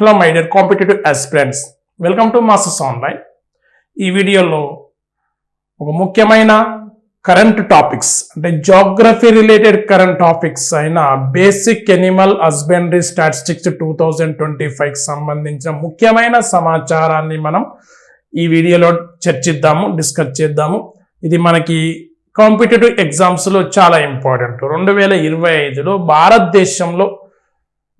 Hello my dear competitive aspirants welcome to masters online ఈ వీడియోలో ఒక ముఖ్యమైన కరెంట్ టాపిక్స్ అంటే జోగ్రఫీ రిలేటెడ్ కరెంట్ టాపిక్స్ అయిన basic animal husbandry statistics two thousand twenty ఫైవ్కి సంబంధించిన ముఖ్యమైన సమాచారాన్ని మనం ఈ వీడియోలో చర్చిద్దాము డిస్కస్ చేద్దాము. ఇది మనకి కాంపిటేటివ్ ఎగ్జామ్స్లో చాలా ఇంపార్టెంట్ రెండు వేల ఇరవై ఐదులో భారతదేశంలో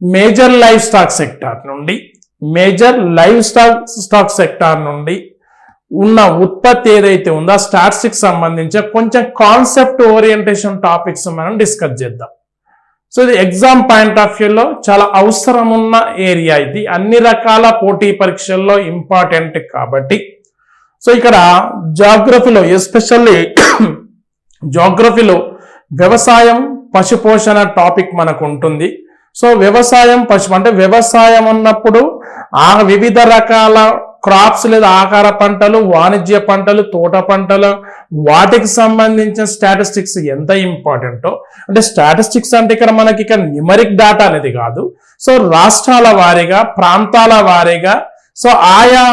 మేజర్ లైవ్ స్టాక్ సెక్టార్ నుండి major livestock stock sector నుండి ఉన్న ఉత్పత్తి ఏదైతే ఉందో ఆ సంబంధించి కొంచెం కాన్సెప్ట్ ఓరియంటేషన్ టాపిక్స్ మనం డిస్కస్ చేద్దాం. సో ఇది ఎగ్జామ్ పాయింట్ ఆఫ్ వ్యూలో చాలా అవసరం ఉన్న ఏరియా ఇది. అన్ని రకాల పోటీ పరీక్షల్లో ఇంపార్టెంట్ కాబట్టి. సో ఇక్కడ జాగ్రఫీలో ఎస్పెషల్లీ జాగ్రఫీలో వ్యవసాయం పశుపోషణ టాపిక్ మనకు ఉంటుంది. సో వ్యవసాయం పశు అంటే వ్యవసాయం ఉన్నప్పుడు ఆ వివిధ రకాల క్రాప్స్ లేదా ఆహార పంటలు వాణిజ్య పంటలు తోట పంటలు వాటికి సంబంధించిన స్టాటిస్టిక్స్ ఎంత ఇంపార్టెంటో అంటే స్టాటిస్టిక్స్ అంటే ఇక్కడ మనకి ఇక్కడ న్యూమరిక్ డేటా అనేది కాదు. సో రాష్ట్రాల వారీగా ప్రాంతాల వారీగా సో ఆయా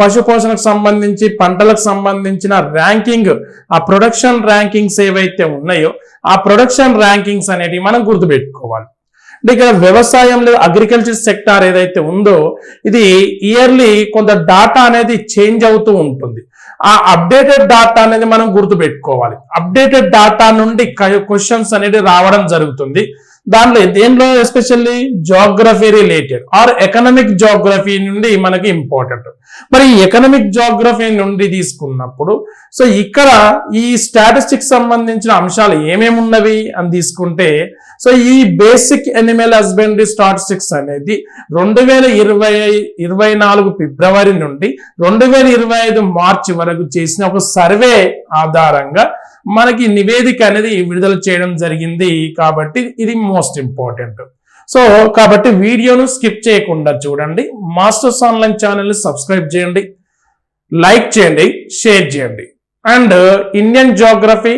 పశు పోషణకు సంబంధించి పంటలకు సంబంధించిన ర్యాంకింగ్ ఆ ప్రొడక్షన్ ర్యాంకింగ్స్ ఏవైతే ఉన్నాయో ఆ ప్రొడక్షన్ ర్యాంకింగ్స్ అనేటివి మనం గుర్తుపెట్టుకోవాలి. అంటే ఇక్కడ వ్యవసాయం లేదా అగ్రికల్చర్ సెక్టార్ ఏదైతే ఉందో ఇది ఇయర్లీ కొంత డాటా అనేది చేంజ్ అవుతూ ఉంటుంది. ఆ అప్డేటెడ్ డాటా అనేది మనం గుర్తుపెట్టుకోవాలి. అప్డేటెడ్ డాటా నుండి క్వశ్చన్స్ అనేది రావడం జరుగుతుంది. దాంట్లో దేంట్లో especially geography related or economic geography నుండి మనకి ఇంపార్టెంట్ మరి ఎకనామిక్ జోగ్రఫీ నుండి తీసుకున్నప్పుడు సో ఇక్కడ ఈ స్టాటిస్టిక్స్ సంబంధించిన అంశాలు ఏమేమి ఉన్నవి అని తీసుకుంటే సో ఈ బేసిక్ ఎనిమల్ హస్బెండరీ స్టాటిస్టిక్స్ అనేది రెండు వేల ఇరవై ఇరవై నాలుగు ఫిబ్రవరి నుండి రెండు వేల ఇరవై ఐదు మార్చి వరకు చేసిన ఒక సర్వే ఆధారంగా మనకి నివేదిక అనేది విడుదల చేయడం జరిగింది కాబట్టి ఇది మోస్ట్ ఇంపార్టెంట్. సో కాబట్టి వీడియోను స్కిప్ చేయకుండా చూడండి. మాస్టర్స్ ఆన్లైన్ ఛానల్ని సబ్స్క్రైబ్ చేయండి లైక్ చేయండి షేర్ చేయండి. And Indian geography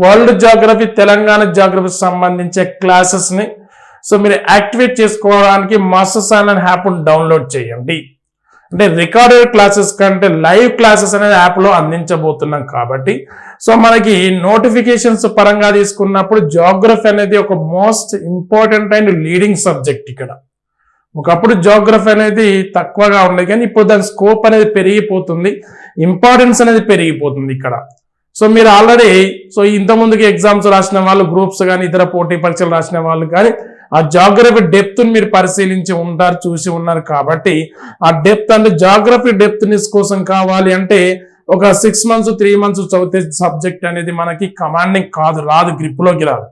world geography Telangana జాగ్రఫీకి సంబంధించే క్లాసెస్ని సో మీరు యాక్టివేట్ చేసుకోవడానికి మాస్టర్స్ ఆన్లైన్ యాప్ను డౌన్లోడ్ చేయండి. అంటే రికార్డెడ్ క్లాసెస్ కంటే లైవ్ క్లాసెస్ అనేది యాప్లో అందించబోతున్నాం కాబట్టి. సో మనకి నోటిఫికేషన్స్ పరంగా తీసుకున్నప్పుడు జోగ్రఫీ అనేది ఒక most important and leading subject ఇక్కడ. ఒకప్పుడు జోగ్రఫీ అనేది తక్కువగా ఉండేది కానీ ఇప్పుడు దాని స్కోప్ అనేది పెరిగిపోతుంది. ఇంపార్టెన్స్ అనేది పెరిగిపోతుంది ఇక్కడ. సో మీరు ఆల్రెడీ సో ఇంతకుముందుకి ఎగ్జామ్స్ రాసిన వాళ్ళు గ్రూప్స్ కానీ ఇతర పోటీ పరీక్షలు రాసిన వాళ్ళు కానీ ఆ జాగ్రఫీ డెప్త్ని మీరు పరిశీలించి ఉంటారు చూసి ఉన్నారు కాబట్టి ఆ డెప్త్ అంటే జాగ్రఫీ డెప్త్నెస్ కోసం కావాలి అంటే ఒక సిక్స్ మంత్స్ త్రీ మంత్స్ చదివితే సబ్జెక్ట్ అనేది మనకి కమాండింగ్ కాదు రాదు గ్రిప్లోకి రాదు.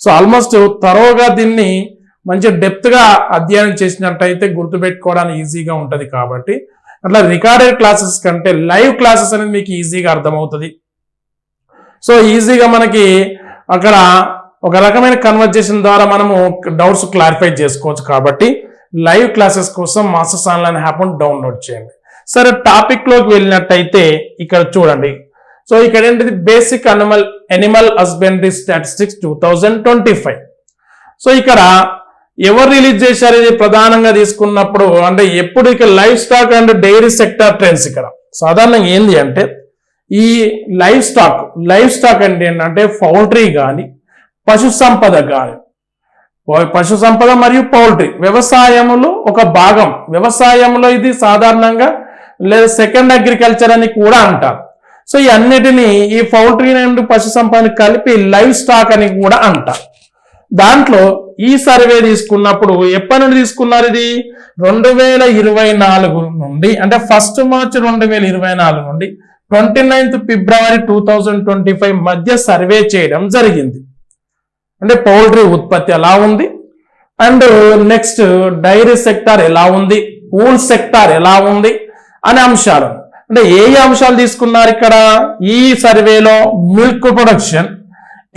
సో ఆల్మోస్ట్ తరోగా దీన్ని మంచి డెప్త్గా అధ్యయనం చేసినట్టయితే గుర్తుపెట్టుకోవడానికి ఈజీగా ఉంటుంది కాబట్టి అట్లా రికార్డెడ్ క్లాసెస్ కంటే లైవ్ క్లాసెస్ అనేది మీకు ఈజీగా అర్థమవుతుంది. సో ఈజీగా మనకి అక్కడ ఒక రకమైన కన్వర్జేషన్ ద్వారా మనము డౌట్స్ క్లారిఫై చేసుకోవచ్చు కాబట్టి లైవ్ క్లాసెస్ కోసం మాస్టర్స్ ఆన్లైన్ యాప్ను డౌన్లోడ్ చేయండి. సరే టాపిక్లోకి వెళ్ళినట్టయితే ఇక్కడ చూడండి. సో ఇక్కడ ఏంటిది? Basic animal animal husbandry statistics two thousand twenty five so ఇక్కడ ఎవరు రిలీజ్ చేశారు ఇది ప్రధానంగా తీసుకున్నప్పుడు అంటే ఎప్పుడు ఇక life stock and dairy sector trends ఇక్కడ. సాధారణంగా ఏంది అంటే ఈ లైఫ్ స్టాక్ లైఫ్ స్టాక్ అంటే ఏంటంటే పౌల్ట్రీ కానీ పశు సంపద కానీ. పశు సంపద మరియు పౌల్ట్రీ. వ్యవసాయములో ఒక భాగం. వ్యవసాయంలో ఇది సాధారణంగా లేదా సెకండ్ అగ్రికల్చర్ అని కూడా అంటారు. సో ఈ అన్నిటిని ఈ పౌల్ట్రీ అండ్ పశు సంపదని కలిపి లైవ్ స్టాక్ అని కూడా అంటారు. దాంట్లో ఈ సర్వే తీసుకున్నప్పుడు ఎప్పటి నుండి తీసుకున్నారు ఇది? రెండు వేల ఇరవై నాలుగు నుండి. అంటే ఫస్ట్ మార్చ్ రెండు వేల ఇరవై నాలుగు నుండి. Twenty ninth February two thousand twenty five మధ్య సర్వే చేయడం జరిగింది. అంటే పౌల్ట్రీ ఉత్పత్తి ఎలా ఉంది? అండ్ నెక్స్ట్ డైరీ సెక్టార్ ఎలా ఉంది? పూల్ సెక్టార్ ఎలా ఉంది? అనే అంశాలు. అంటే ఏ ఏ అంశాలు తీసుకున్నారు ఇక్కడ? ఈ సర్వేలో milk production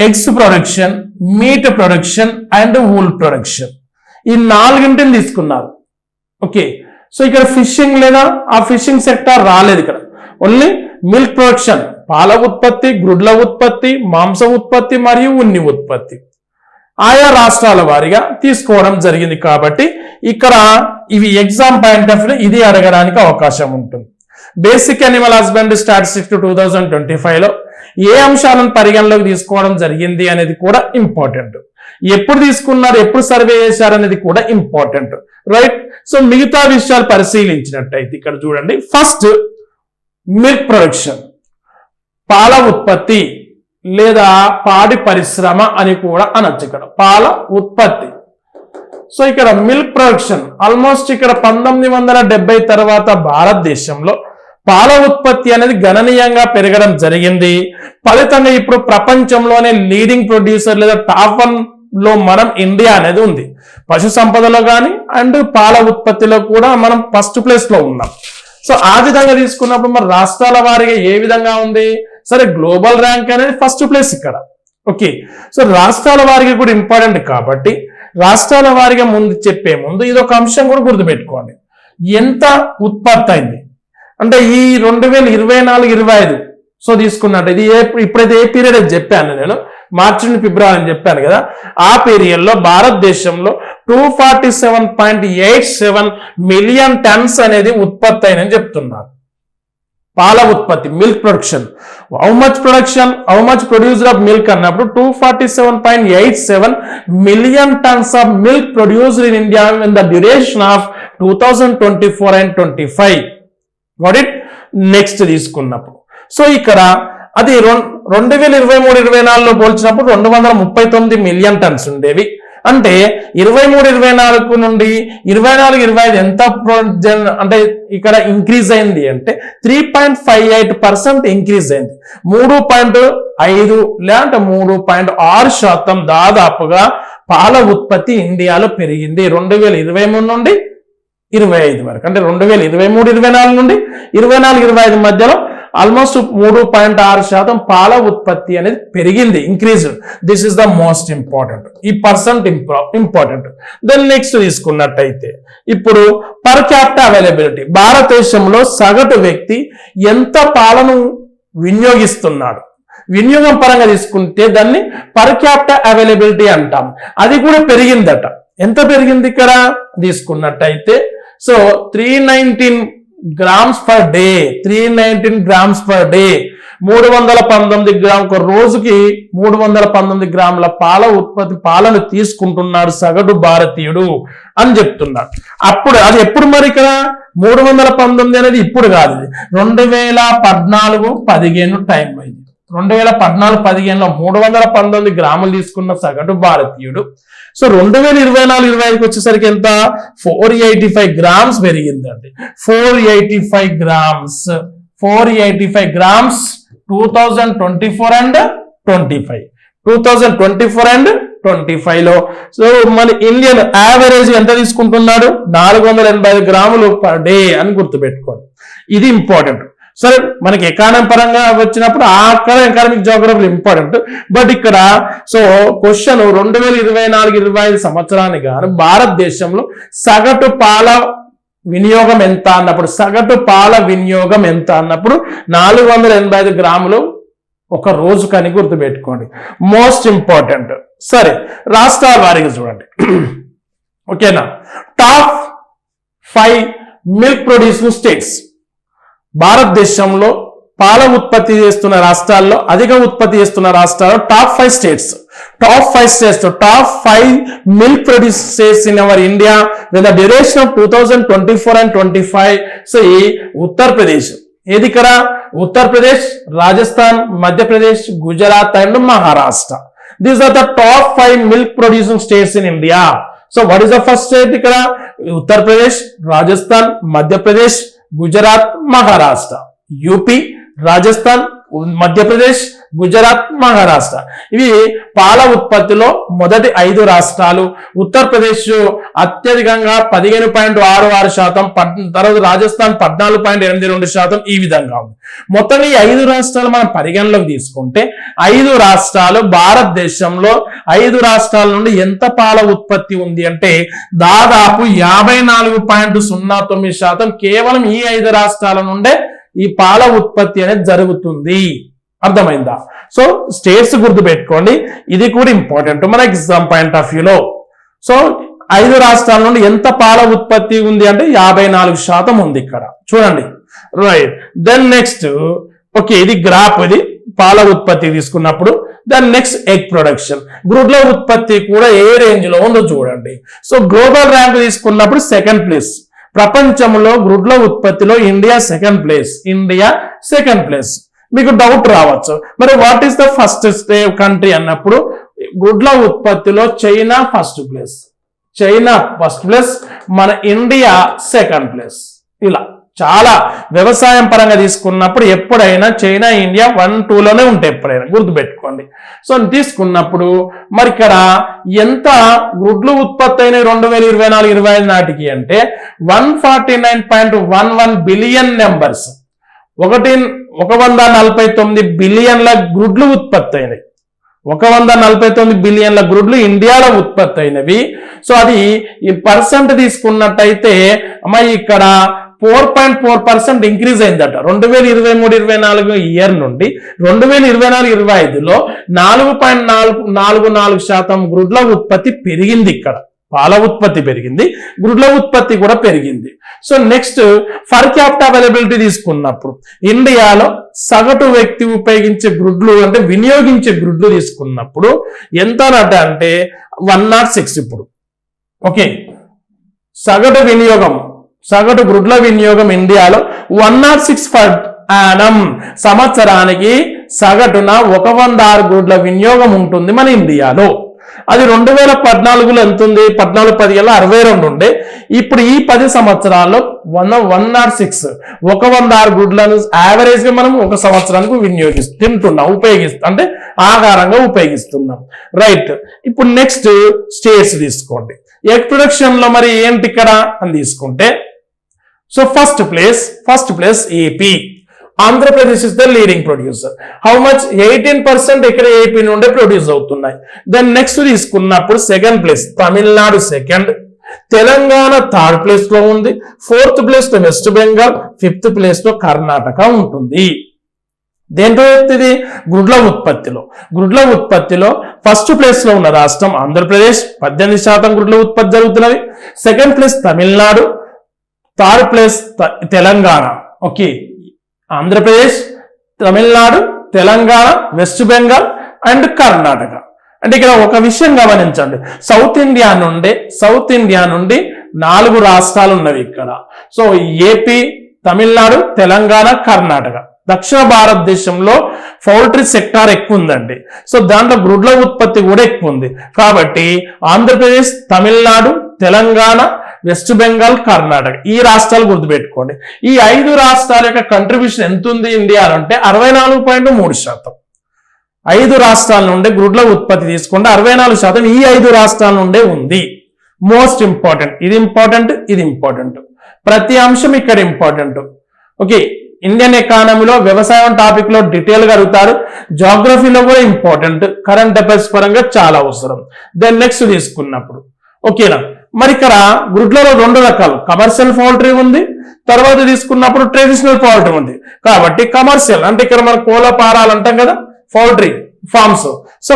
eggs production meat production and wool production. ఈ నాలుగింటిని తీసుకున్నారు. ఓకే. సో ఇక్కడ ఫిషింగ్ లేదా? ఆ ఫిషింగ్ సెక్టార్ రాలేదు ఇక్కడ. ఓన్లీ మిల్క్ ప్రొడక్షన్ పాల ఉత్పత్తి గ్రుడ్ల ఉత్పత్తి మాంస ఉత్పత్తి మరియు ఉన్ని ఉత్పత్తి. ఆయా రాష్ట్రాల వారిగా తీసుకోవడం జరిగింది కాబట్టి ఇక్కడ ఇవి ఎగ్జామ్ పాయింట్ ఆఫ్ వ్యూ ఇది అడగడానికి అవకాశం ఉంటుంది. Basic animal husbandry statistics two thousand twenty లో ఏ అంశాలను పరిగణలోకి తీసుకోవడం జరిగింది అనేది కూడా ఇంపార్టెంట్ ఎప్పుడు తీసుకున్నారు ఎప్పుడు సర్వే చేశారు అనేది కూడా ఇంపార్టెంట్ రైట్ సో మిగతా విషయాలు పరిశీలించినట్టయితే ఇక్కడ చూడండి. ఫస్ట్ మిల్క్ ప్రొడక్షన్ పాల ఉత్పత్తి లేదా పాడి పరిశ్రమ అని కూడా అనొచ్చు ఇక్కడ. పాల ఉత్పత్తి. సో ఇక్కడ మిల్క్ ప్రొడక్షన్ ఆల్మోస్ట్ ఇక్కడ పంతొమ్మిది వందల డెబ్బై తర్వాత భారతదేశంలో పాల ఉత్పత్తి అనేది గణనీయంగా పెరగడం జరిగింది. ఫలితంగా ఇప్పుడు ప్రపంచంలోనే లీడింగ్ ప్రొడ్యూసర్ లేదా టాప్ వన్లో మనం ఇండియా అనేది ఉంది. పశు సంపదలో కానీ అండ్ పాల ఉత్పత్తిలో కూడా మనం ఫస్ట్ ప్లేస్లో ఉన్నాం. సో ఆ విధంగా తీసుకున్నప్పుడు మరి రాష్ట్రాల వారిగా ఏ విధంగా ఉంది? సరే గ్లోబల్ ర్యాంక్ అనేది ఫస్ట్ ప్లేస్ ఇక్కడ. ఓకే. సో రాష్ట్రాల వారికి కూడా ఇంపార్టెంట్ కాబట్టి రాష్ట్రాల వారిగా ముందు చెప్పే ముందు ఇది ఒక అంశం కూడా గుర్తుపెట్టుకోండి. ఎంత ఉత్పత్తి అయింది? అంటే ఈ రెండు వేల ఇరవై నాలుగు ఇరవై ఐదు. సో తీసుకున్నట్టు ఇది ఏ ఇప్పుడైతే ఏ పీరియడ్ అని చెప్పాను నేను. మార్చి నుండి ఫిబ్రవరి అని చెప్పాను కదా ఆ పీరియడ్లో భారతదేశంలో two forty seven point eight seven million tons అనేది ఉత్పత్తి అయినని చెప్తున్నారు. పాల ఉత్పత్తి milk production how much production how much producer of milk అన్నప్పుడు two forty seven point eight seven million tons of milk produced in India in the duration of two thousand twenty four and twenty five got it next తీసుకున్నప్పుడు. So ఇక్కడ అది రెండు వేల ఇరవై మూడు ఇరవై నాలుగులో పోల్చినప్పుడు రెండు వందల ముప్పై తొమ్మిది మిలియన్ టన్స్ ఉండేవి. అంటే ఇరవై మూడు ఇరవై నాలుగు నుండి ఇరవై నాలుగు ఇరవై ఐదు ఎంత అంటే ఇక్కడ ఇంక్రీజ్ అయింది అంటే three point five eight percent increase అయింది. మూడు పాయింట్ ఐదు లేదంటే మూడు పాయింట్ ఆరు శాతం దాదాపుగా పాల ఉత్పత్తి ఇండియాలో పెరిగింది. రెండు వేల ఇరవై మూడు నుండి ఇరవై ఐదు వరకు. అంటే రెండు వేల ఇరవై మూడు ఇరవై నాలుగు నుండి ఇరవై నాలుగు ఇరవై ఐదు మధ్యలో ఆల్మోస్ట్ మూడు పాయింట్ ఆరు శాతం పాల ఉత్పత్తి అనేది పెరిగింది increase this is the most important ఈ పర్సెంట్ ఇంపార్టెంట్ దెన్ నెక్స్ట్ తీసుకున్నట్టయితే ఇప్పుడు పర్ క్యాపిటల్ అవైలబిలిటీ భారతదేశంలో సగటు వ్యక్తి ఎంత పాలను వినియోగిస్తున్నాడు? వినియోగం పరంగా తీసుకుంటే దాన్ని పర్ క్యాపిటల్ అవైలబిలిటీ అంటాం. అది కూడా పెరిగిందట. ఎంత పెరిగింది ఇక్కడ? తీసుకున్నట్టయితే so three nineteen grams per day three nineteen grams per day. మూడు వందల పంతొమ్మిది గ్రామ్ ఒక రోజుకి మూడు వందల పంతొమ్మిది గ్రాముల పాల ఉత్పత్తి పాలను తీసుకుంటున్నాడు సగటు భారతీయుడు అని చెప్తున్నాడు అప్పుడు అది ఎప్పుడు మరి ఇక్కడ? మూడు వందల పంతొమ్మిది అనేది ఇప్పుడు కాదు. రెండు వేల పద్నాలుగు పదిహేను టైం అయింది రెండు వేల పద్నాలుగు పదిహేనులో మూడు వందల పంతొమ్మిది గ్రాములు తీసుకున్న సగటు భారతీయుడు. సో రెండు వేల ఇరవై నాలుగు ఇరవై ఐదుకి వచ్చేసరికి ఎంత? ఫోర్ ఎయిటీ ఫైవ్ గ్రామ్స్ పెరిగిందండి. Four eighty five grams four eighty five grams two thousand twenty four and twenty five two thousand twenty four and twenty ఫైవ్లో. సో మన ఇండియన్ యావరేజ్ ఎంత తీసుకుంటున్నాడు? నాలుగు వందల ఎనభై ఐదు గ్రాములు పర్ డే అని గుర్తుపెట్టుకోండి. ఇది ఇంపార్టెంట్ సరే మనకి ఎకానమీ పరంగా వచ్చినప్పుడు ఆ ఎకానమిక్ జోగ్రఫీ ఇంపార్టెంట్ బట్ ఇక్కడ సో క్వశ్చన్ రెండు వేల ఇరవై నాలుగు ఇరవై ఐదు సంవత్సరానికి గాను భారతదేశంలో సగటు పాల వినియోగం ఎంత అన్నప్పుడు సగటు పాల వినియోగం ఎంత అన్నప్పుడు నాలుగు వందల ఎనభై ఐదు గ్రాములు ఒక రోజు కని గుర్తుపెట్టుకోండి. మోస్ట్ ఇంపార్టెంట్ సరే రాష్ట్రాల వారికి చూడండి. ఓకేనా top five milk producing states భారతదేశంలో పాల ఉత్పత్తి చేస్తున్న రాష్ట్రాల్లో అధిక ఉత్పత్తి చేస్తున్న రాష్ట్రాల్లో top five states top five states top five milk produce states in our India with duration of two thousand twenty four and twenty five so ఈ ఉత్తరప్రదేశ్ ఏది ఇక్కడ? Uttar Pradesh Rajasthan Madhya Pradesh Gujarat and Maharashtra. These are the top five milk producing states in India so what is the first state ఇక్కడ? Uttar Pradesh Rajasthan Madhya Pradesh Gujarat Maharashtra UP Rajasthan Madhya Pradesh Gujarat Maharashtra. ఇవి పాల ఉత్పత్తిలో మొదటి ఐదు రాష్ట్రాలు. ఉత్తరప్రదేశ్ అత్యధికంగా పదిహేను పాయింట్ ఆరు ఆరు శాతం తర్వాత రాజస్థాన్ పద్నాలుగు పాయింట్ ఎనిమిది రెండు శాతం ఈ విధంగా ఉంది. మొత్తం ఈ ఐదు రాష్ట్రాలు మనం పరిగణలోకి తీసుకుంటే ఐదు రాష్ట్రాలు భారతదేశంలో ఐదు రాష్ట్రాల నుండి ఎంత పాల ఉత్పత్తి ఉంది అంటే దాదాపు యాభై నాలుగు పాయింట్ సున్నా తొమ్మిది శాతం కేవలం ఈ ఐదు రాష్ట్రాల నుండే ఈ పాల ఉత్పత్తి అనేది జరుగుతుంది. అర్థమైందా? సో స్టేట్స్ గుర్తుపెట్టుకోండి. ఇది కూడా ఇంపార్టెంట్ మన ఎగ్జామ్ పాయింట్ ఆఫ్ వ్యూలో సో ఐదు రాష్ట్రాల నుండి ఎంత పాల ఉత్పత్తి ఉంది అంటే యాభై నాలుగు శాతం ఉంది ఇక్కడ. చూడండి. రైట్ దెన్ నెక్స్ట్ ఓకే ఇది గ్రాప్ ఇది. పాల ఉత్పత్తి తీసుకున్నప్పుడు. దాని నెక్స్ట్ ఎగ్ ప్రొడక్షన్ గ్రూడ్ల ఉత్పత్తి కూడా ఏ రేంజ్లో ఉందో చూడండి. సో గ్లోబల్ ర్యాంక్ తీసుకున్నప్పుడు సెకండ్ ప్లేస్ ప్రపంచంలో గ్రుడ్ల ఉత్పత్తిలో India second place. India second place. మీకు డౌట్ రావచ్చు. మరి what is the first state country అన్నప్పుడు గుడ్ల ఉత్పత్తిలో China first place China first place మన ఇండియా సెకండ్ ప్లేస్ ఇలా. చాలా వ్యవసాయం పరంగా తీసుకున్నప్పుడు ఎప్పుడైనా చైనా ఇండియా వన్ టూలోనే ఉంటాయి ఎప్పుడైనా. గుర్తుపెట్టుకోండి. సో తీసుకున్నప్పుడు మరి ఇక్కడ ఎంత గుడ్లు ఉత్పత్తి అయినాయి రెండు వేల ఇరవై నాలుగు ఇరవై ఐదు నాటికి అంటే one forty nine point one one billion numbers. ఒకటి ఒక వంద నలభై తొమ్మిది బిలియన్ల గుడ్లు ఉత్పత్తి అయినాయి ఒక వంద నలభై తొమ్మిది బిలియన్ల గుడ్లు ఇండియాలో ఉత్పత్తి అయినవి సో అది ఈ పర్సెంట్ తీసుకున్నట్టయితే అమ్మాయి ఇక్కడ four point four percent increase అయిందట. రెండు వేల ఇరవై మూడు ఇరవై నాలుగు ఇయర్ నుండి రెండు వేల ఇరవై నాలుగు ఇరవై ఐదులో నాలుగు పాయింట్ నాలుగు నాలుగు నాలుగు శాతం గ్రుడ్ల ఉత్పత్తి పెరిగింది ఇక్కడ. పాల ఉత్పత్తి పెరిగింది గ్రుడ్ల ఉత్పత్తి కూడా పెరిగింది. So next per capita availability తీసుకున్నప్పుడు ఇండియాలో సగటు వ్యక్తి ఉపయోగించే గ్రుడ్లు అంటే వినియోగించే గ్రుడ్లు తీసుకున్నప్పుడు ఎంత అంటే వన్ నాట్ సిక్స్ ఇప్పుడు. ఓకే. సగటు వినియోగం సగటు గుడ్ల వినియోగం ఇండియాలో one naught six per annum సంవత్సరానికి సగటున ఒక వంద ఆరు గుడ్ల వినియోగం ఉంటుంది మన ఇండియాలో. అది రెండు వేల పద్నాలుగులో ఎంత ఉంది పద్నాలుగు పదిహేను అరవై రెండు ఉండే. ఇప్పుడు ఈ పది సంవత్సరాల్లో వన్ వన్ నాట్ సిక్స్ ఒక వంద ఆరు గుడ్లను యావరేజ్గా మనం ఒక సంవత్సరానికి వినియోగిస్తు తింటున్నాం ఉపయోగిస్తాం అంటే ఆహారంగా ఉపయోగిస్తున్నాం. రైట్. ఇప్పుడు నెక్స్ట్ స్టేట్స్ తీసుకోండి. ఎగ్ ప్రొడక్షన్లో మరి ఏంటి ఇక్కడ? అని తీసుకుంటే so first place first place AP Andhra Pradesh is the leading producer how much eighteen percent ఇక్కడ ఏపీ నుండి ప్రొడ్యూస్ అవుతున్నాయి. దెన్ నెక్స్ట్ తీసుకున్నప్పుడు second place Tamil Nadu second Telangana third ప్లేస్లో ఉంది. ఫోర్త్ ప్లేస్లో వెస్ట్ బెంగాల్ ఫిఫ్త్ ప్లేస్లో కర్ణాటక ఉంటుంది. దేంట్లో ఇది గుడ్ల ఉత్పత్తిలో. గుడ్ల ఉత్పత్తిలో ఫస్ట్ ప్లేస్లో ఉన్న రాష్ట్రం ఆంధ్రప్రదేశ్. పద్దెనిమిది శాతం గుడ్ల ఉత్పత్తి జరుగుతున్నది. Second place Tamil Nadu third place త- Telangana. Okay. Andhra Pradesh Tamil Nadu Telangana west Bengal and Karnataka. అంటే ఇక్కడ ఒక విషయం గమనించండి. సౌత్ ఇండియా నుండి సౌత్ ఇండియా నుండి నాలుగు రాష్ట్రాలు ఉన్నవి ఇక్కడ. So AP Tamil Nadu Telangana Karnataka. దక్షిణ భారతదేశంలో పౌల్ట్రీ సెక్టార్ ఎక్కువ ఉందండి సో దాంట్లో గుడ్ల ఉత్పత్తి కూడా ఎక్కువ ఉంది కాబట్టి ఆంధ్రప్రదేశ్ తమిళనాడు తెలంగాణ వెస్ట్ బెంగాల్ కర్ణాటక ఈ రాష్ట్రాలు గుర్తుపెట్టుకోండి. ఈ ఐదు రాష్ట్రాల యొక్క కంట్రిబ్యూషన్ ఎంత ఉంది ఇండియాలో అంటే అరవై నాలుగు పాయింట్ మూడు శాతం. ఐదు రాష్ట్రాల నుండి గుడ్ల ఉత్పత్తి తీసుకుంటే అరవై నాలుగు శాతం ఈ ఐదు రాష్ట్రాల నుండే ఉంది. మోస్ట్ ఇంపార్టెంట్ ఇది ఇంపార్టెంట్ ఇది ఇంపార్టెంట్ ప్రతి అంశం ఇక్కడ ఇంపార్టెంట్ ఓకే ఇండియన్ ఎకానమీలో వ్యవసాయం టాపిక్లో డీటెయిల్ అడుగుతారు. జాగ్రఫీలో కూడా ఇంపార్టెంట్ కరెంట్ అఫైర్స్ పరంగా చాలా అవసరం. దెన్ నెక్స్ట్ తీసుకున్నప్పుడు. ఓకేనా మరి ఇక్కడ గుడ్లలో రెండు రకాలు. కమర్షియల్ పౌల్ట్రీ ఉంది. తర్వాత తీసుకున్నప్పుడు ట్రెడిషనల్ పౌల్ట్రీ ఉంది. కాబట్టి కమర్షియల్ అంటే ఇక్కడ మన కోల పారాలు అంటాం కదా poultry farms so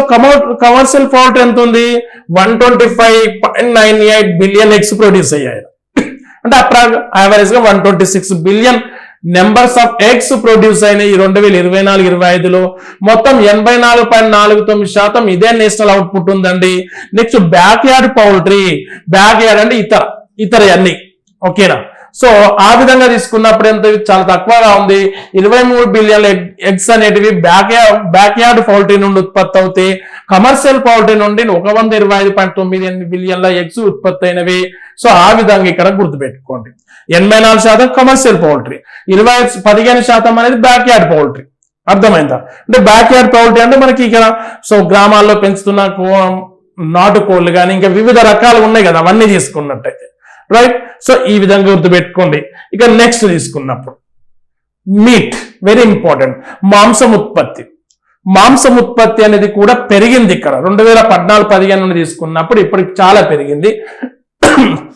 commercial poultry ఎంత ఉంది one twenty five point nine eight billion eggs produce అయ్యాయి. అంటే అప్రా యావరేజ్గా one twenty six billion numbers of eggs produce అయినాయి ఈ రెండు వేల ఇరవై నాలుగు ఇరవై ఐదులో మొత్తం ఎనభై నాలుగు పాయింట్ నాలుగు తొమ్మిది శాతం ఇదే నేషనల్ అవుట్పుట్ ఉందండి. Next backyard poultry backyard అంటే ఇతర ఇతర అన్ని. ఓకేనా సో ఆ విధంగా తీసుకున్నప్పుడు ఎంత చాలా తక్కువగా ఉంది. ఇరవై మూడు బిలియన్ ఎగ్స్ అనేటివి బ్యాక్ బ్యాక్ యార్డ్ పౌల్ట్రీ నుండి ఉత్పత్తి అవుతాయి. కమర్షియల్ పౌల్ట్రీ నుండి ఒక వంద ఇరవై ఐదు పాయింట్ తొమ్మిది ఎనిమిది బిలియన్ల ఎగ్స్ ఉత్పత్తి అయినవి. సో ఆ విధంగా ఇక్కడ గుర్తుపెట్టుకోండి. ఎనభై నాలుగు శాతం కమర్షియల్ పౌల్ట్రీ ఇరవై పదిహేను శాతం అనేది బ్యాక్ యార్డ్ పౌల్ట్రీ అర్థమైందా? అంటే బ్యాక్ యార్డ్ పౌల్ట్రీ అంటే మనకి ఇక్కడ సో గ్రామాల్లో పెంచుతున్న కో- నాటుకోళ్ళు కానీ ఇంకా వివిధ రకాలు ఉన్నాయి కదా అవన్నీ తీసుకున్నట్టయితే. రైట్ సో ఈ విధంగా గుర్తుపెట్టుకోండి. ఇక నెక్స్ట్ తీసుకున్నప్పుడు. మీట్ వెరీ ఇంపార్టెంట్ మాంసం ఉత్పత్తి. మాంసం ఉత్పత్తి అనేది కూడా పెరిగింది ఇక్కడ. రెండు వేల పద్నాలుగు పదిహేను నుండి తీసుకున్నప్పుడు ఇప్పటికి చాలా పెరిగింది.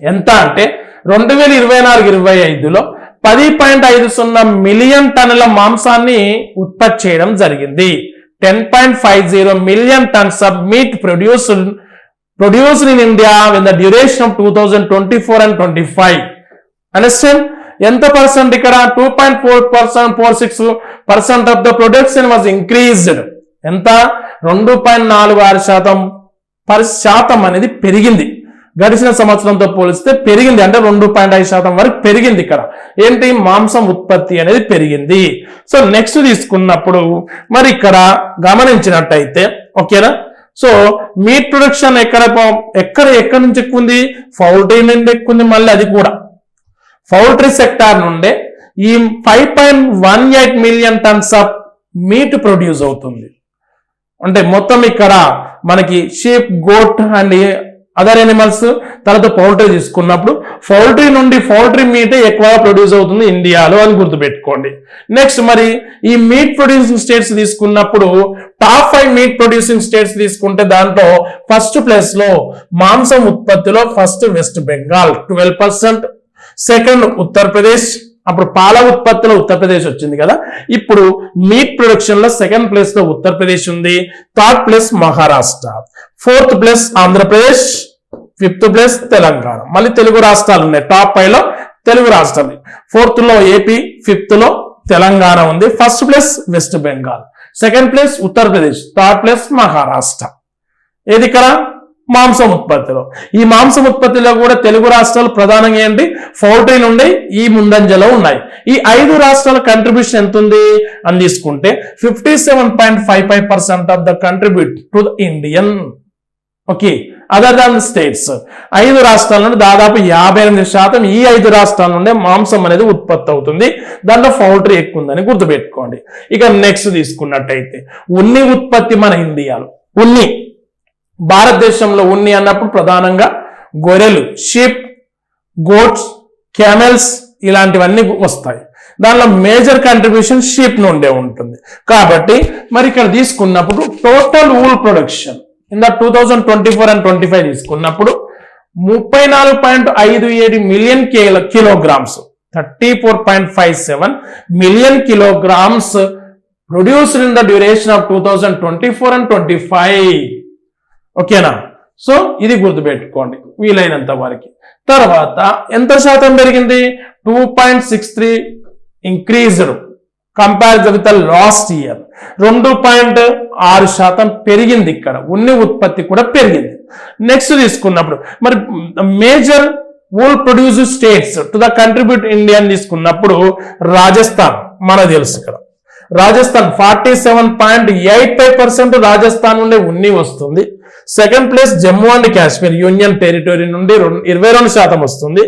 ఎంత అంటే రెండు వేల ఇరవై నాలుగు ఇరవై ఐదులో పది పాయింట్ ఐదు సున్నా మిలియన్ టన్నుల మాంసాన్ని ఉత్పత్తి చేయడం జరిగింది. Ten point five zero million tons of meat produced produced in India win the duration of two thousand twenty four and twenty five understand ఎంత పర్సెంట్ ఇక్కడ two point four percent four six percent of the production was increased ఎంత రెండు point నాలుగు ఆరు శాతం per శాతం అనేది పెరిగింది గడిచిన సంవత్సరంతో పోలిస్తే పెరిగింది అంటే రెండు పాయింట్ ఐదు శాతం వరకు పెరిగింది ఇక్కడ ఏంటి మాంసం ఉత్పత్తి అనేది పెరిగింది సో నెక్స్ట్ తీసుకున్నప్పుడు మరి ఇక్కడ గమనించినట్టయితే ఓకేనా సో మీట్ ప్రొడక్షన్ ఎక్కడ ఎక్కడ ఎక్కడి నుంచి ఎక్కువ ఉంది పౌల్ట్రీ నుండి ఎక్కువ ఉంది మళ్ళీ అది కూడా. పౌల్ట్రీ సెక్టార్ నుండే ఈ five point one eight million tons of meat produce అవుతుంది. అంటే మొత్తం ఇక్కడ మనకి sheep goat and other animals తర్వాత పౌల్ట్రీ తీసుకున్నప్పుడు పౌల్ట్రీ నుండి పౌల్ట్రీ మీటే ఎక్కువగా ప్రొడ్యూస్ అవుతుంది ఇండియాలో అని గుర్తుపెట్టుకోండి. నెక్స్ట్ మరి ఈ మీట్ ప్రొడ్యూసింగ్ స్టేట్స్ తీసుకున్నప్పుడు top five meat producing states తీసుకుంటే దాంట్లో ఫస్ట్ ప్లేస్లో మాంసం ఉత్పత్తిలో first West Bengal twelve percent second Uttar Pradesh అప్పుడు పాల ఉత్పత్తిలో ఉత్తరప్రదేశ్ వచ్చింది కదా. ఇప్పుడు మీట్ ప్రొడక్షన్లో సెకండ్ ప్లేస్లో ఉత్తరప్రదేశ్ ఉంది third place Maharashtra fourth place Andhra Pradesh fifth place Telangana మళ్ళీ తెలుగు రాష్ట్రాలు ఉన్నాయి. టాప్ ఫైవ్లో తెలుగు రాష్ట్రాలు. ఫోర్త్లో ఏపీ ఫిఫ్త్లో తెలంగాణ ఉంది. First place West Bengal second place Uttar Pradesh third place Maharashtra ఏది ఇక్కడ? మాంసం ఉత్పత్తిలో. ఈ మాంసం ఉత్పత్తిలో కూడా తెలుగు రాష్ట్రాలు ప్రధానంగా ఏంటి? ఫోర్టీన్ నుండి ఈ ముందంజలో ఉన్నాయి. ఈ ఐదు రాష్ట్రాల కంట్రిబ్యూషన్ ఎంత ఉంది అని తీసుకుంటే fifty seven point five five percent of the contribute to the Indian okay other than states ఐదు రాష్ట్రాల నుండి దాదాపు యాభై ఎనిమిది శాతం ఈ ఐదు రాష్ట్రాల నుండే మాంసం అనేది ఉత్పత్తి అవుతుంది. దాంట్లో పౌల్ట్రీ ఎక్కువ ఉందని గుర్తుపెట్టుకోండి. ఇక నెక్స్ట్ తీసుకున్నట్టయితే ఉన్ని ఉత్పత్తి మన ఇండియాలో. ఉన్ని భారతదేశంలో ఉన్ని అన్నప్పుడు ప్రధానంగా గొర్రెలు షీప్ గోట్స్ క్యామెల్స్ ఇలాంటివన్నీ వస్తాయి. దానిలో మేజర్ కంట్రిబ్యూషన్ షీప్ నుండే ఉంటుంది. కాబట్టి మరి ఇక్కడ తీసుకున్నప్పుడు total wool production in the two thousand twenty four and twenty five తీసుకున్నప్పుడు ముప్పై నాలుగు పాయింట్ ఐదు ఏడు million kilo kilograms thirty four point five seven million kilograms produced in the duration of two thousand twenty four and twenty five ఓకేనా? So ఇది గుర్తుపెట్టుకోండి వీలైనంత వరకు. తర్వాత ఎంత శాతం పెరిగింది? Two point six three increased compare with last year రెండు పాయింట్ ఆరు శాతం పెరిగింది ఇక్కడ. ఉన్ని ఉత్పత్తి కూడా పెరిగింది. నెక్స్ట్ తీసుకున్నప్పుడు మరి major wool produce states to the contribute Indian తీసుకున్నప్పుడు రాజస్థాన్ మన తెలుసు ఇక్కడ. Rajasthan forty seven point eight five percent Rajasthan నుండి ఉన్ని వస్తుంది. Second place Jammu and Kashmir union territory నుండి రెండు- ఇరవై రెండు శాతం వస్తుంది.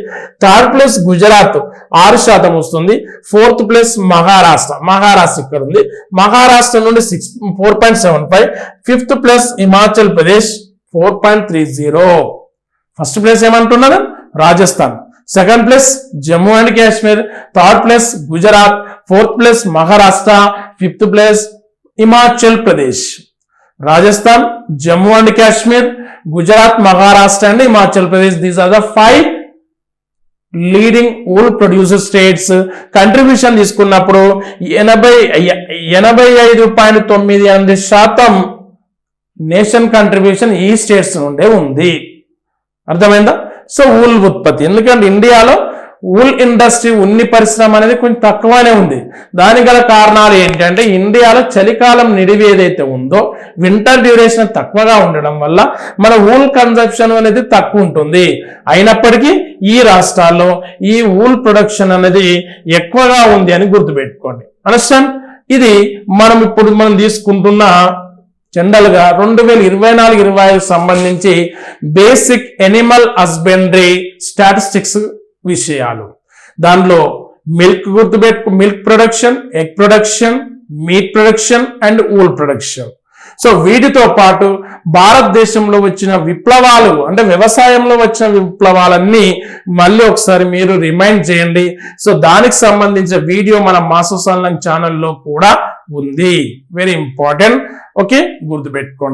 థర్డ్ ప్లేస్ గుజరాత్ ఆరు శాతం వస్తుంది. Fourth place Maharashtra. మహారాష్ట్ర ఇక్కడ ఉంది మహారాష్ట్ర నుండి six four point seven five fifth place Himachal Pradesh four point three zero first place ఏమంటున్నారు? Rajasthan. Second place Jammu and Kashmir third place Gujarat fourth place Maharashtra. Fifth place Himachal Pradesh. Rajasthan Jammu and Kashmir Gujarat Maharashtra and Himachal Pradesh these are the five leading wool producer states contribution తీసుకున్నప్పుడు ఎనభై ఎనభై ఐదు point తొమ్మిది ఎనిమిది శాతం nation contribution ఈ states నుండే ఉంది. అర్థమైందా? సో ఊల్ ఉత్పత్తి. ఎందుకంటే ఇండియాలో ఊల్ ఇండస్ట్రీ ఉన్ని పరిశ్రమ అనేది కొంచెం తక్కువనే ఉంది. దానికి గల కారణాలు ఏంటంటే ఇండియాలో చలికాలం నిడివి ఏదైతే ఉందో వింటర్ డ్యూరేషన్ తక్కువగా ఉండడం వల్ల మన ఊల్ కన్సంప్షన్ అనేది తక్కువ ఉంటుంది. అయినప్పటికీ ఈ రాష్ట్రాల్లో ఈ ఊల్ ప్రొడక్షన్ అనేది ఎక్కువగా ఉంది అని గుర్తుపెట్టుకోండి. అండర్స్టాండ్? ఇది మనం ఇప్పుడు మనం తీసుకుంటున్న జనరల్గా రెండు వేల ఇరవై నాలుగు ఇరవై ఐదు సంబంధించి బేసిక్ ఎనిమల్ హస్బెండరీ స్టాటిస్టిక్స్ విషయాలు. దానిలో milk గుర్తుపెట్టు milk production egg production meat production and wool production. So వీటితో పాటు భారతదేశంలో వచ్చిన విప్లవాలు అంటే వ్యవసాయంలో వచ్చిన విప్లవాలన్నీ మళ్ళీ ఒకసారి మీరు రిమైండ్ చేయండి. సో దానికి సంబంధించిన వీడియో మన మాసోసాలం ఛానల్లో కూడా ఉంది. వెరీ ఇంపార్టెంట్ ఓకే గుర్తుపెట్టుకోండి.